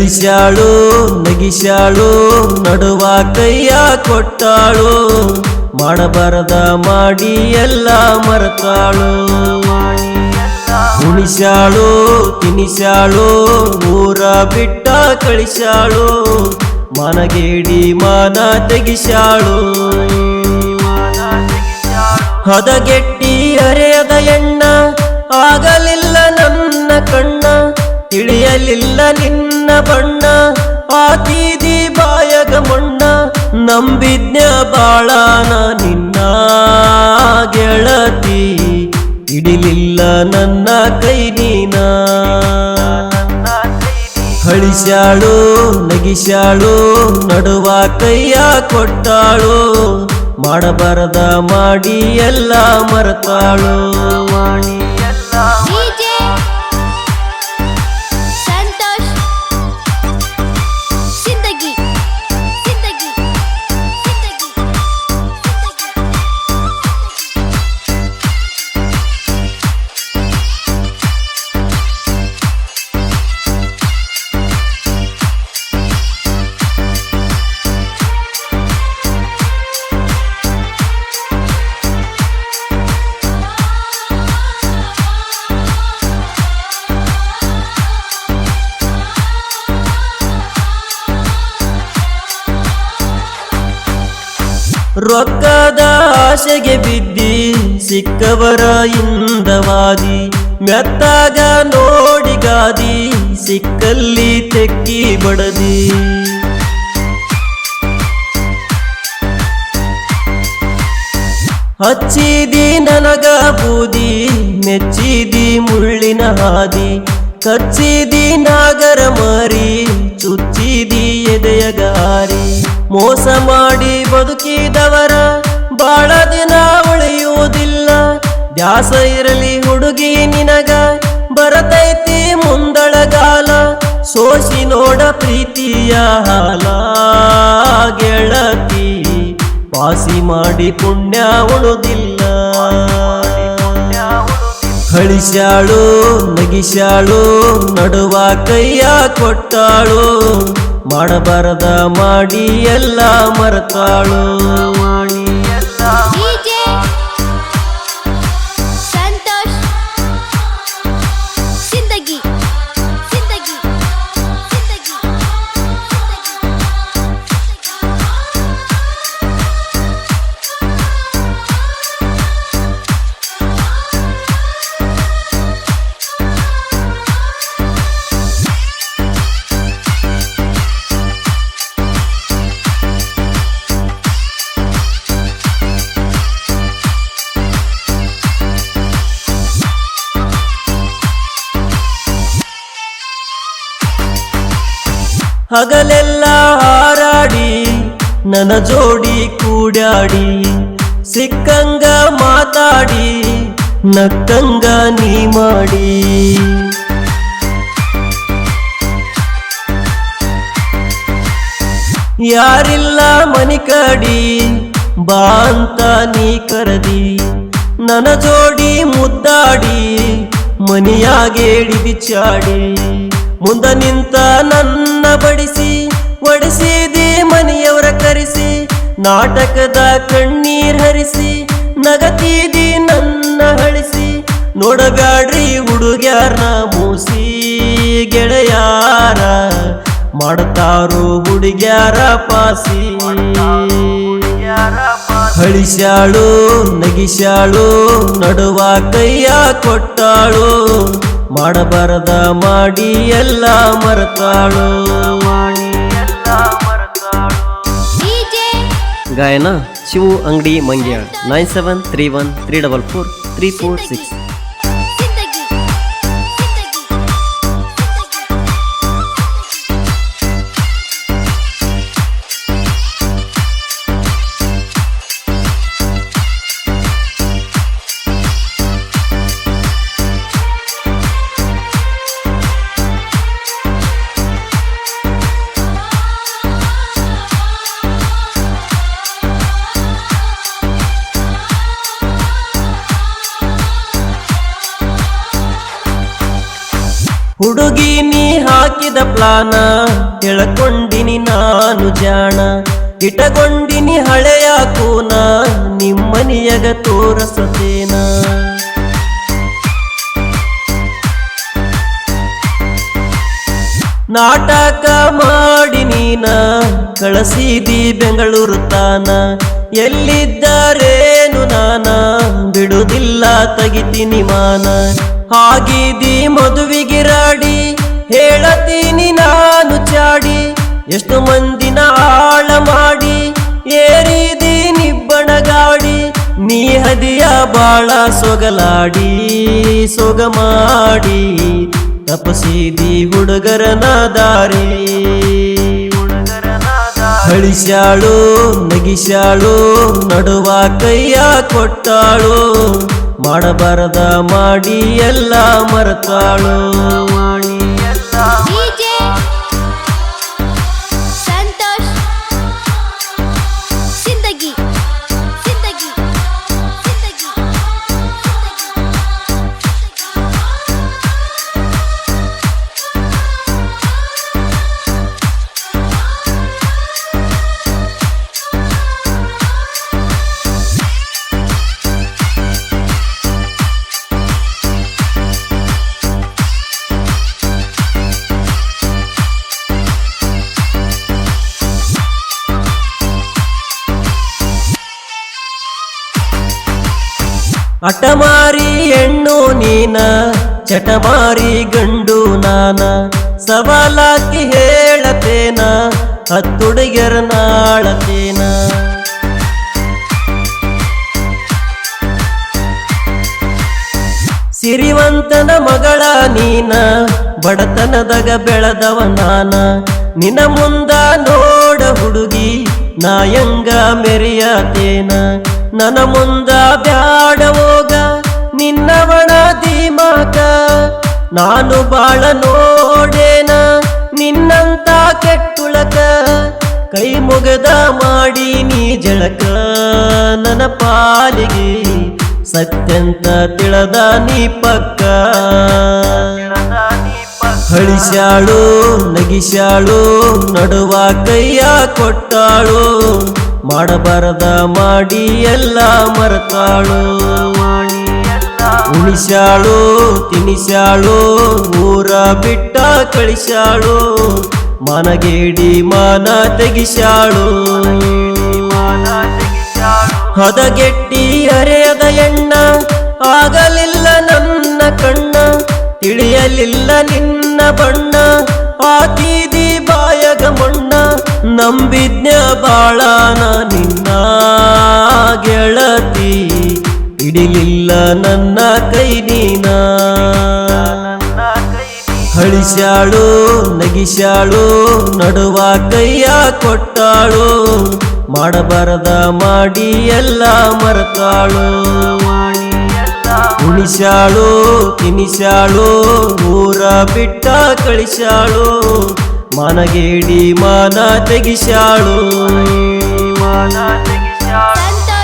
ಹಳಿಸ್ಯಾಳು ನಗಿಸ್ಯಾಳು, ನಡುವ ಕೈಯ ಕೊಟ್ಟಾಳು, ಮಾಡಬಾರದ ಮಾಡಿ ಎಲ್ಲ ಮರತಾಳು. ಉಣಿಸ್ಯಾಳು ತಿನಿಸ್ಯಾಳು ಊರ ಬಿಟ್ಟ ಕಳಿಸ್ಯಾಳು, ಮನಗೇಡಿ ಮಾನ ತೆಗಿಸ್ಯಾಳು. ಹದಗೆಟ್ಟಿ ಅರೆಯದ ಎಣ್ಣ, ಆಗಲಿಲ್ಲ ನನ್ನ ಕಣ್ಣ. ತಿಳಿಯಲಿಲ್ಲ ನಿನ್ನ ಬಣ್ಣ ಆತೀದಿ ಬಾಯಗ ಮಣ್ಣ ನಂಬಿದ್ನ ಬಾಳನ ನಿನ್ನ ಗೆಳತಿ. ಇಡಿಲಿಲ್ಲ ನನ್ನ ಕೈ ನೀನ. ಹಳಿಸ್ಯಾಳು ನಗಿಸಾಳು ನಡುವ ಕೈಯ ಕೊಟ್ಟಾಳು. ಮಾಡಬಾರದ ಮಾಡಿ ಎಲ್ಲ ಮರತಾಳು. ಡಿಜೆ ರೊಕ್ಕದ ಆಸೆಗೆ ಬಿದ್ದಿ ಸಿಕ್ಕವರ ಇಂದವಾದಿ, ಮೆತ್ತಾಗ ನೋಡಿಗಾದಿ ಸಿಕ್ಕಲ್ಲಿ ತೆಕ್ಕಿ ಬಡದಿ. ಹಚ್ಚಿದಿ ನನಗ ಬೂದಿ, ಮೆಚ್ಚಿದಿ ಮುಳ್ಳಿನ ಹಾದಿ, ಕಚ್ಚಿದಿ ನಾಗರ ಮಾರಿ, ಚುಚ್ಚಿದಿ ಎದೆಯಗಾರಿ ಮೋಸ ಮಾಡಿ ಬದುಕಿದವರ ಬಾಳ ದಿನ ಉಳಿಯುವುದಿಲ್ಲ. ದ್ಯಾಸ ಇರಲಿ ಹುಡುಗಿ ನಿನಗ, ಬರತೈತಿ ಮುಂದಳಗಾಲ ಸೋಸಿ ನೋಡ ಪ್ರೀತಿಯ ಹಾಲ, ಗೆಳತಿ. ವಾಸಿ ಮಾಡಿ ಪುಣ್ಯ ಉಳುದಿಲ್ಲ ಕಳಿಸ್ಯಾಳು ನಗಿಸ್ಯಾಳು, ನಡುವ ಕೈಯ ಕೊಟ್ಟಾಳು. ಮಾಡಬಾರದ ಮಾಡಿ ಎಲ್ಲ ಮರೆತಾಳು. ಹಗಲೆಲ್ಲ ಹಾರಾಡಿ, ನನ್ನ ಜೋಡಿ ಕೂಡಾಡಿ, ಸಿಕ್ಕಂಗ ಮಾತಾಡಿ, ನಕ್ಕಂಗ ನೀ ಮಾಡಿ. ಯಾರಿಲ್ಲ ಮನಿ ಕಡಿ, ಬಾ ಅಂತ ನೀ ಕರದಿ, ನನ್ನ ಜೋಡಿ ಮುದ್ದಾಡಿ ಮನಿಯಾಗೇಡಿ ಬಿಚ್ಚಾಡಿ. ಮುಂದ ನಿಂತ ನನ್ನ ಬಡಿಸಿ, ಒಡಿಸಿದಿ ಮನೆಯವರ ಕರೆಸಿ, ನಾಟಕದ ಕಣ್ಣೀರ್ ಹರಿಸಿ, ನಗತೀದಿ ನನ್ನ ಹಳಿಸಿ, ನೋಡಬ್ಯಾಡ್ರಿ ಹುಡುಗ್ಯಾರ ಮೂಸಿ, ಗೆಳೆಯಾರ ಮಾಡ್ತಾರೋ ಹುಡುಗ್ಯಾರ ಪಾಸಿ. ಹಳಿಸ್ಯಾಳು, ನಗಿಸ್ಯಾಳು, ನಡುವ ಕೈಯ ಕೊಟ್ಟಾಳು ಮಾಡಬಾರದ ಮಾಡಿ ಎಲ್ಲ ಮರತಾಳು. ಗಾಯನ Shivu Angadi ಮಂಗ್ಯಾಳ್ nine seven three one three double four three four six. ಹುಡುಗಿ ನೀ ಹಾಕಿದ ಪ್ಲಾನ ಎಳಕೊಂಡಿನಿ ನಾನು ಜಾಣ. ಇಟಗೊಂಡಿನಿ ಹಳೆಯ ಕೂನ ನಿಮ್ಮನಿಯಗ ತೋರಸತೇನ? ನಾಟಕ ಮಾಡಿ ನೀನ, ಕಳಸಿದಿ ಬೆಂಗಳೂರು ತಾನ. ಎಲ್ಲಿದ್ದಾರೇನು ನಾನ, ಬಿಡುದಿಲ್ಲ ತಗಿತೀನಿ ಮಾನ. ಹಾಗಿದಿ ಮದುವಿಗಿರಾಡಿ ಹೇಳತೀನಿ ನಾನು ಚಾಡಿ, ಎಷ್ಟು ಮಂದಿನ ಆಳ ಮಾಡಿ, ಏರಿದಿ ನಿಬ್ಬಣ ಗಾಡಿ ನೀ ಹದಿಯ ಬಾಳ ಸೊಗಲಾಡಿ, ಸೊಗ ಮಾಡಿ, ತಪಸಿದಿ ಹುಡುಗರನ ದಾರಿ. ಹಳಿಸಾಳು ನಗಿಸ್ಯಾಳು, ನಡುವ ಕೈಯ ಕೊಟ್ಟಾಳು ಮಾಡಬಾರದ ಮಾಡಿ ಎಲ್ಲ ಮರೆತಾಳು. ಮಾಡಿ ಸಂತೋಷ್ ಅಟಮಾರಿ ಹೆಣ್ಣು ನೀನ ಚಟಮಾರಿ ಗಂಡು ನಾನ. ಸವಾಲಾಕಿ ಹೇಳತೇನ, ಹತ್ತುಡುಗರ ನಾಳತೇನ. ಸಿರಿವಂತನ ಮಗಳ ನೀನ, ಬಡತನದಾಗ ಬೆಳೆದವ ನಾನ. ನಿನ ಮುಂದ ನೋಡ ಹುಡುಗಿ ನಾಯಂಗ ಮೆರೆಯತೇನ. ನನ್ನ ಮುಂದ ಬ್ಯಾಡ ಹೋಗ ನಿನ್ನವಣ ದೀಮಾಕ. ನಾನು ಬಾಳ ನೋಡೇನ, ನಿನ್ನಂತ ಕೆಟ್ಟುಳಕ. ಕೈ ಮುಗದ ಮಾಡಿ ನೀ ಜಳಕ. ನನ್ನ ಪಾಲಿಗೆ ಸತ್ಯಂತ ತಿಳದ ನೀ ಪಕ್ಕ. ಹಳಿಸ್ಯಾಳು, ನಗಿಸ್ಯಾಳು, ನಡುವ ಕೈಯ ಕೊಟ್ಟಾಳು. ಮಾಡಬಾರದ ಮಾಡಿ ಎಲ್ಲ ಮರತಾಳು. ಉಳಿಸಾಳು ತಿನಿಸಾಳು ಊರ ಬಿಟ್ಟ ಕಳಿಸಾಳು ಮನಗೇಡಿ ಮಾನ ತೆಗಿಸಾಳು ಹದಗೆಟ್ಟಿ ಅರೆಯದ ಎಣ್ಣ, ಆಗಲಿಲ್ಲ ನನ್ನ ಕಣ್ಣ, ತಿಳಿಯಲಿಲ್ಲ ನಿನ್ನ ಬಣ್ಣ. ಹಾಕಿದಿ ಬಾಯಗ ಮಣ್ಣ ನಂಬಿದ್ನ ಬಾಳನ ನಿನ್ನ ಗೆಳತಿ. ಹಿಡಿಲಿಲ್ಲ ನನ್ನ ಕೈ ನೀನ. ಹಳಿಸ್ಯಾಳು, ನಗಿಸ್ಯಾಳು, ನಡುವ ಕೈಯ ಕೊಟ್ಟಾಳು. ಮಾಡಬಾರದ ಮಾಡಿ ಎಲ್ಲ ಮರೆತಾಳು. ಉಣಿಸಾಳು ತಿನಿಸಾಳು ಊರ ಬಿಟ್ಟ ಕಳಿಸಾಳು ಮನಗೇಡಿ ಮಾನ ತೆಗಿಸಾಳು ಮಾನ